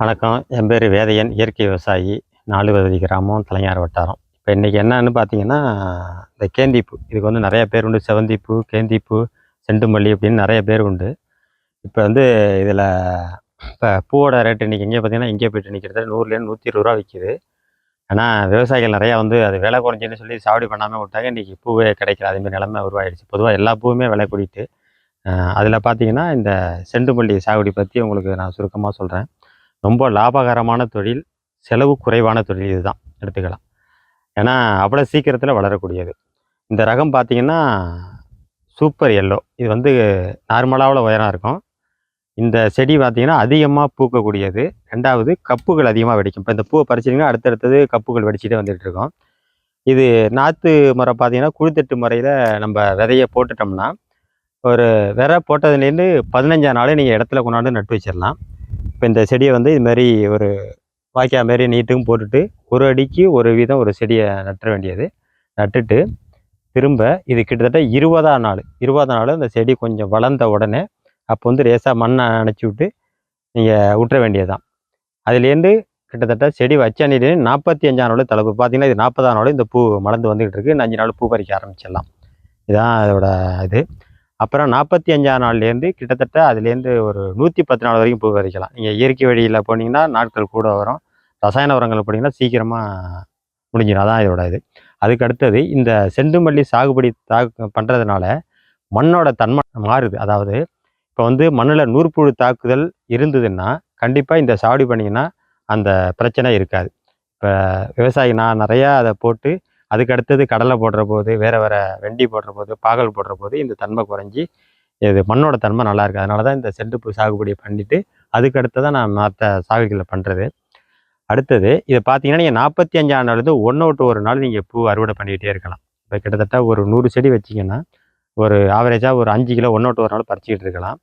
வணக்கம். என் பேர் வேதையன். இயற்கை விவசாயி. நாலுவதி கிராமம் தலைஞார் வட்டாரம். இப்போ இன்றைக்கி என்னன்னு பார்த்தீங்கன்னா இந்த கேந்திப்பூ. இதுக்கு வந்து நிறைய பேர் உண்டு. செவந்திப்பூ கேந்திப்பூ செண்டுமல்லி அப்படின்னு நிறைய பேர் உண்டு. இப்போ வந்து இதில் இப்போ பூவோட ரேட்டு இன்றைக்கி எங்கே பார்த்தீங்கன்னா இங்கே போயிட்டு நிற்கிறது நூறுலேருந்து நூற்றி இருபது ரூபா விற்கிது ஆனால் விவசாயிகள் நிறையா வந்து அது விலை குறைஞ்சின்னு சொல்லி சாவடி பண்ணாமல் விட்டாங்க. இன்றைக்கி பூவே கிடைக்கல. அதுமாரி நிலமை உருவாயிடுச்சு. பொதுவாக எல்லா பூவுமே விலை கூடிட்டு. அதில் பார்த்தீங்கன்னா இந்த செண்டுமல்லி சாகுடி பற்றி உங்களுக்கு நான் சுருக்கமாக சொல்கிறேன் ரொம்ப லாபகரமான தொழில் செலவு குறைவான தொழில் இதுதான். எடுத்துக்கலாம். ஏன்னா அவ்வளோ சீக்கிரத்தில் வளரக்கூடியது. இந்த ரகம் பார்த்தீங்கன்னா சூப்பர் எல்லோ. இது வந்து நார்மலாவில் உயரம் இருக்கும். இந்த செடி பார்த்தீங்கன்னா அதிகமாக பூக்கக்கூடியது. ரெண்டாவது கப்புகள் அதிகமாக வெடிக்கும். இப்போ இந்த பூவை பறிச்சிட்டிங்கன்னா அடுத்தடுத்தது கப்புகள் வெடிச்சிட்டே வந்துகிட்டு இருக்கோம். இது நாற்று முறை பார்த்தீங்கன்னா குழுத்தட்டு முறையில் நம்ம விதைய போட்டுட்டோம்னா ஒரு விதை போட்டதுலேருந்து பதினஞ்சாம் நாள் நீங்கள் இடத்துல கொண்டாந்து நட்டு வச்சிடலாம் இப்போ இந்த செடியை வந்து இதுமாரி ஒரு வாய்க்கால் மாரி நீட்டும் போட்டுட்டு ஒரு அடிக்கு ஒரு வீதம் ஒரு செடியை நட்ட வேண்டியது. நட்டுட்டு திரும்ப இது கிட்டத்தட்ட இருபதாம் நாள் இருபதாம் நாள் இந்த செடி கொஞ்சம் வளர்ந்த உடனே அப்போ வந்து லேசாக மண்ணை அணைச்சி விட்டு நீங்கள் விட்டுற வேண்டியதுதான். அதுலேருந்து கிட்டத்தட்ட செடி வச்ச அன்னிலே நாற்பத்தி அஞ்சாம் நாள் தலைப்பு பார்த்தீங்கன்னா இது நாற்பதாம் நாள் இந்த பூ மலர்ந்து வந்துக்கிட்டு இருக்கு. அஞ்சு நாள் பூ பறிக்க ஆரம்பிச்சிடலாம். இதுதான் அதோட இது. அப்புறம் நாற்பத்தி அஞ்சாம் நாள்லேருந்து கிட்டத்தட்ட அதுலேருந்து ஒரு நூற்றி பத்து நாள் வரைக்கும் பூ பறிக்கலாம். நீங்கள் இயற்கை வழியில் போனீங்கன்னா நாட்கள் கூட வரும். ரசாயன உரங்கள் போனீங்கன்னா சீக்கிரமாக முடிஞ்சிடும். அதான் இதோட இது. அதுக்கு அடுத்தது இந்த செண்டுமல்லி சாகுபடி தா பண்ணுறதுனால மண்ணோட தன்மை மாறுது. அதாவது இப்போ வந்து மண்ணில் நூற்புழு தாக்குதல் இருந்ததுன்னா கண்டிப்பாக இந்த சாகுடி பண்ணிங்கன்னா அந்த பிரச்சனை இருக்காது. இப்போ விவசாயி நான் நிறையா அதை போட்டு அதுக்கு அடுத்தது கடலை போடுற போது வேறு வேறு வெண்டி போடுற போது பாகல் போடுற போது இந்த தன்மை குறைஞ்சி இது மண்ணோட தன்மை நல்லா இருக்குது அதனால தான் இந்த செண்டுப்பூ சாகுபடி பண்ணிவிட்டு அதுக்கு அடுத்ததான் நான் மற்ற சாகுகளை பண்ணுறது அடுத்தது இதை பார்த்தீங்கன்னா நீங்கள் நாற்பத்தி அஞ்சாம் நாள்லேருந்து ஒன்று விட்டு ஒரு நாள் நீங்கள் பூ அறுவடை பண்ணிக்கிட்டே இருக்கலாம். இப்போ கிட்டத்தட்ட ஒரு நூறு செடி வச்சிங்கன்னா ஒரு ஆவரேஜாக ஒரு அஞ்சு கிலோ ஒன்று விட்டு ஒரு நாள் பறிச்சிக்கிட்டு இருக்கலாம்.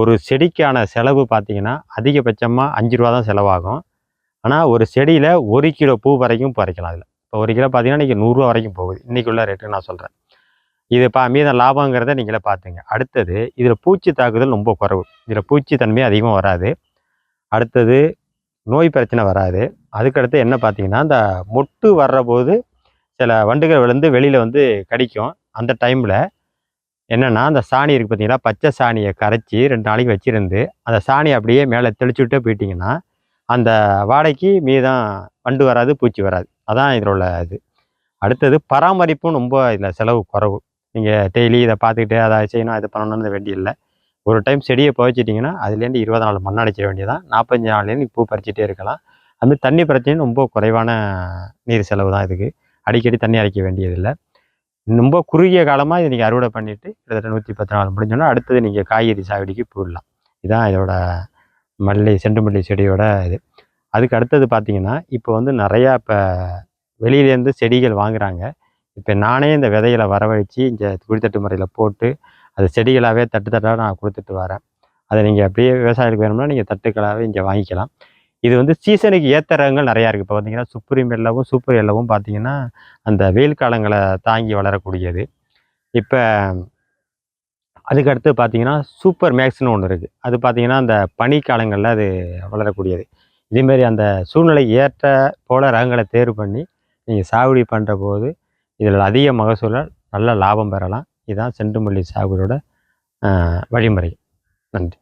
ஒரு செடிக்கான செலவு பார்த்தீங்கன்னா அதிகபட்சமாக அஞ்சு ரூபா தான் செலவாகும். ஆனால் ஒரு செடியில் ஒரு கிலோ பூ வரைக்கும் பறிக்கலாம் அதில். இப்போ ஒரு கிலோ பார்த்தீங்கன்னா இன்றைக்கி நூறுரூவா வரைக்கும் போகுது. இன்றைக்கி உள்ள ரேட்டு நான் சொல்கிறேன் இது பா மீதம் லாபங்கிறத நீங்களே பார்த்துங்க அடுத்தது இதில் பூச்சி தாக்குதல் ரொம்ப குறவு. இதில் பூச்சி தன்மை அதிகமாக வராது. அடுத்தது நோய் பிரச்சனை வராது. அதுக்கடுத்து என்ன பார்த்தீங்கன்னா இந்த மொட்டு வர்ற போது சில வண்டுகள் விழுந்து வெளியில் வந்து கடிக்கும். அந்த டைமில் என்னென்னா அந்த சாணி இருக்குது பார்த்தீங்களா பச்சை சாணியை கரைச்சி ரெண்டு நாளைக்கு வச்சுருந்து அந்த சாணி அப்படியே மேலே தெளிச்சு விட்டே போயிட்டீங்கன்னா அந்த வாடைக்கு மீதம் வண்டு வராது பூச்சி வராது. அதான் இதில் உள்ள இது. அடுத்தது பராமரிப்பும் ரொம்ப இதில் செலவு குறைவு. நீங்கள் டெய்லி இதை பார்த்துக்கிட்டு அதை செய்யணும் இதை பண்ணணும்னு வேண்டியதில்லை. ஒரு டைம் செடியை புதைச்சிட்டிங்கன்னா அதுலேருந்து இருபது நாள் மண் அடைச்சிட வேண்டியதான் நாற்பத்தஞ்சு நாள்லேருந்து பூ பறிச்சிட்டே இருக்கலாம். அது தண்ணி பிரச்சனையும் ரொம்ப குறைவான நீர் செலவு தான் இதுக்கு. அடிக்கடி தண்ணி அரைக்க வேண்டியதில்லை. ரொம்ப குறுகிய காலமாக இதை நீங்கள் அறுவடை பண்ணிவிட்டு கிட்டத்தட்ட நூற்றி பத்து நாள் முடிஞ்சோன்னா அடுத்தது நீங்கள் காய்கறி சாகுடிக்கு போடலாம் இதுதான் இதோட மல்லி செண்டு மல்லி செடியோட இது. அதுக்கு அடுத்தது பார்த்தீங்கன்னா இப்போ வந்து நிறையா இப்போ வெளியிலேருந்து செடிகள் வாங்குகிறாங்க இப்போ நானே இந்த விதைகளை வரவழைச்சி இந்த குடித்தட்டு முறையில் போட்டு அது செடிகளாகவே தட்டு தட்டாக நான் கொடுத்துட்டு வரேன். அதை நீங்கள் அப்படியே விவசாயிகளுக்கு வேணும்னா நீங்கள் தட்டுக்களாகவே இங்கே வாங்கிக்கலாம். இது வந்து சீசனுக்கு ஏற்ற ரகங்கள் நிறையா இருக்குது இப்போ பார்த்தீங்கன்னா சுப்ரீம் எல்லவும் சூப்பர் எல்லவும் பார்த்தீங்கன்னா அந்த வெயில் காலங்களை தாங்கி வளரக்கூடியது. இப்போ அதுக்கடுத்து பார்த்தீங்கன்னா சூப்பர் மேக்ஸ்னு ஒன்று இருக்குது அது பார்த்தீங்கன்னா அந்த பனி காலங்களில் அது வளரக்கூடியது. இதேமாரி அந்த சூழ்நிலை ஏற்ற போல ரகங்களை தேர்வு பண்ணி நீங்கள் சாகுபடி பண்ணுற போது இதில் அதிக மகசூலை நல்ல லாபம் பெறலாம். இதுதான் செண்டுமல்லி சாகுபடியோட வழிமுறை. நன்றி.